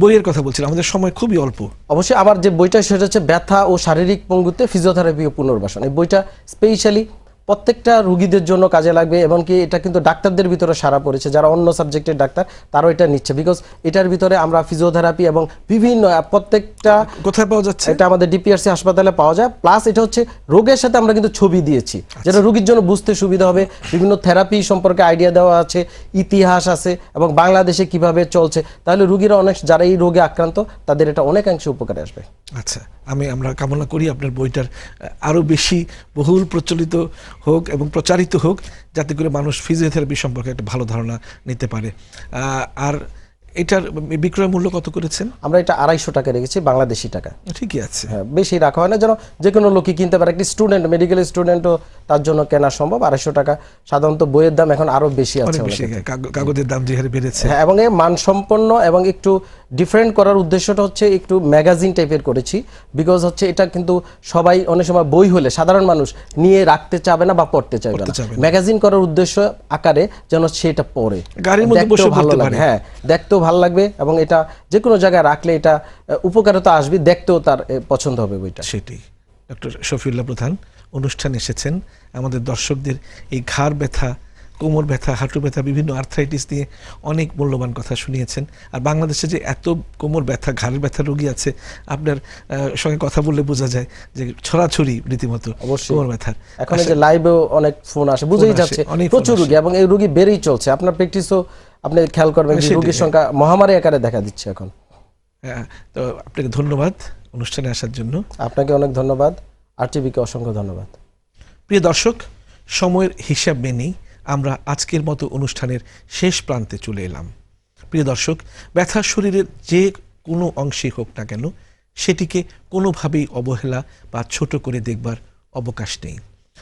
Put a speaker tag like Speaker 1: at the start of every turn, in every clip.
Speaker 1: বইয়ের কথা বলছিলাম, আমাদের সময় খুবই অল্প।
Speaker 2: অবশ্যই আবার যে বইটা, সেটা হচ্ছে ব্যথা ও শারীরিক পঙ্গুতে ফিজিওথেরাপি ও পুনর্বাসন। এই বইটা স্পেশালি প্রত্যেকটা রুগীদের জন্য কাজে লাগবে এবং কি এটা কিন্তু ডাক্তারদের ভিতরে সারা পড়েছে। যারা অন্য সাবজেক্টের ডাক্তার তারাও এটা নিচ্ছে। বিকজ এটার ভিতরে আমরা ফিজিওথেরাপি এবং বিভিন্ন প্রত্যেকটা
Speaker 1: কোথায় পাওয়া যাচ্ছে?
Speaker 2: এটা আমাদের ডিপিআরসি হাসপাতালে পাওয়া যায়। প্লাস এটা হচ্ছে রোগের সাথে আমরা কিন্তু ছবি দিয়েছি। যেটা রুগীর জন্য বুঝতে সুবিধা হবে। বিভিন্ন থেরাপি সম্পর্কে আইডিয়া দেওয়া আছে ইতিহাস আছে এবং বাংলাদেশে কীভাবে চলছে। তাহলে রুগীরা অনেক যারা এই রোগে আক্রান্ত তাদের এটা অনেকাংশে উপকারে আসবে।
Speaker 1: আচ্ছা আমি আমরা কামনা করি আপনার বইটার আরও বেশি বহুল প্রচলিত হোক এবং প্রচারিত হোক, যাতে করে মানুষ ফিজিওথেরাপি সম্পর্কে একটা ভালো ধারণা নিতে পারে। আর এটার বিক্রয় মূল্য কত করেছেন?
Speaker 2: আমরা এটা আড়াইশো টাকা রেখেছি বাংলাদেশি টাকা।
Speaker 1: ঠিকই আছে।
Speaker 2: হ্যাঁ বেশি রাখা হয় না। যেন যে কোনো লোকই কিনতে পারে। একটি স্টুডেন্ট মেডিকেল স্টুডেন্টও তার জন্য কেনা সম্ভব। আড়াইশো টাকা সাধারণত বইয়ের দাম এখন আরও বেশি আছে
Speaker 1: কাগ- কাগজের দাম যে হারে বেড়েছে।
Speaker 2: হ্যাঁ এবং এই মানসম্পন্ন এবং একটু ডিফারেন্ট করার উদ্দেশ্যটা হচ্ছে একটু ম্যাগাজিন টাইপের করেছি। বিকজ হচ্ছে এটা কিন্তু সবাই অনেক সময় বই হলে সাধারণ মানুষ নিয়ে রাখতে চাবে না বা পড়তে চাইবে না।
Speaker 1: চাবে না।
Speaker 2: ম্যাগাজিন করার উদ্দেশ্য আকারে যেন সেটা পড়ে।
Speaker 1: গাড়ির মধ্যে বসে
Speaker 2: ভালো
Speaker 1: লাগে।
Speaker 2: হ্যাঁ দেখতেও ভালো লাগবে এবং এটা যে কোনো জায়গায় রাখলে এটা উপকারিতা আসবে দেখতেও তার পছন্দ হবে বইটা।
Speaker 1: সেটি ডক্টর শফিউল্লাহ প্রধান অনুষ্ঠানে এসেছেন। আমাদের দর্শকদের এই ঘাড় ব্যথা কোমর ব্যথা হাঁটু ব্যথা বিভিন্ন আর্থ্রাইটিস নিয়ে অনেক মূল্যবান কথা শুনিয়েছেন। আর বাংলাদেশে যে এত কোমর ব্যথা ঘাড়ের ব্যথা রোগী আছে আপনার সঙ্গে কথা বললে বোঝা যায় যে ছড়াছড়ি রীতিমতো। কোমর ব্যথার
Speaker 2: এখন যে লাইভেও অনেক ফোন আসে বুঝেই যাচ্ছে
Speaker 1: অনেক
Speaker 2: প্রচুর। রুগী এবং এই রুগী বেড়েই চলছে। আপনার প্র্যাকটিসও আপনি খেয়াল করবেন রুগীর সংখ্যা মহামারী আকারে দেখা দিচ্ছে এখন।
Speaker 1: হ্যাঁ, তো আপনাকে ধন্যবাদ অনুষ্ঠানে আসার জন্য।
Speaker 2: আপনাকে অনেক ধন্যবাদ। আর টিভিকে অসংখ্য ধন্যবাদ।
Speaker 1: প্রিয় দর্শক সময়ের হিসাব মেনেই আমরা আজকের মতো অনুষ্ঠানের শেষ প্রান্তে চলে এলাম। প্রিয় দর্শক ব্যথা শরীরের যে কোনো অংশে হোক না কেন সেটিকে কোনোভাবেই অবহেলা বা ছোট করে দেখবার অবকাশ নেই।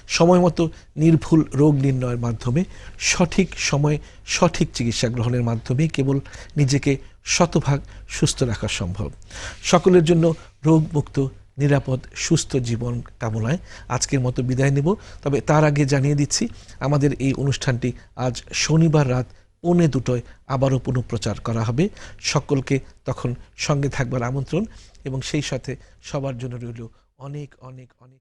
Speaker 1: সময় মতো নির্ভুল রোগ নির্ণয়ের মাধ্যমে, সঠিক সময়ে সঠিক চিকিৎসা গ্রহণের মাধ্যমে কেবল নিজেকে শতভাগ সুস্থ রাখা সম্ভব। সকলের জন্য রোগমুক্ত, নিরাপদ, সুস্থ জীবন কামনায় আজকের মতো বিদায় নেব। তবে তার আগে জানিয়ে দিচ্ছি, আমাদের এই অনুষ্ঠানটি আজ শনিবার রাত পৌনে দুটোয় আবারও পুনঃপ্রচার করা হবে। সকলকে তখন সঙ্গে থাকবার আমন্ত্রণ এবং সেই সাথে সবার জন্য রইল অনেক অনেক অনেক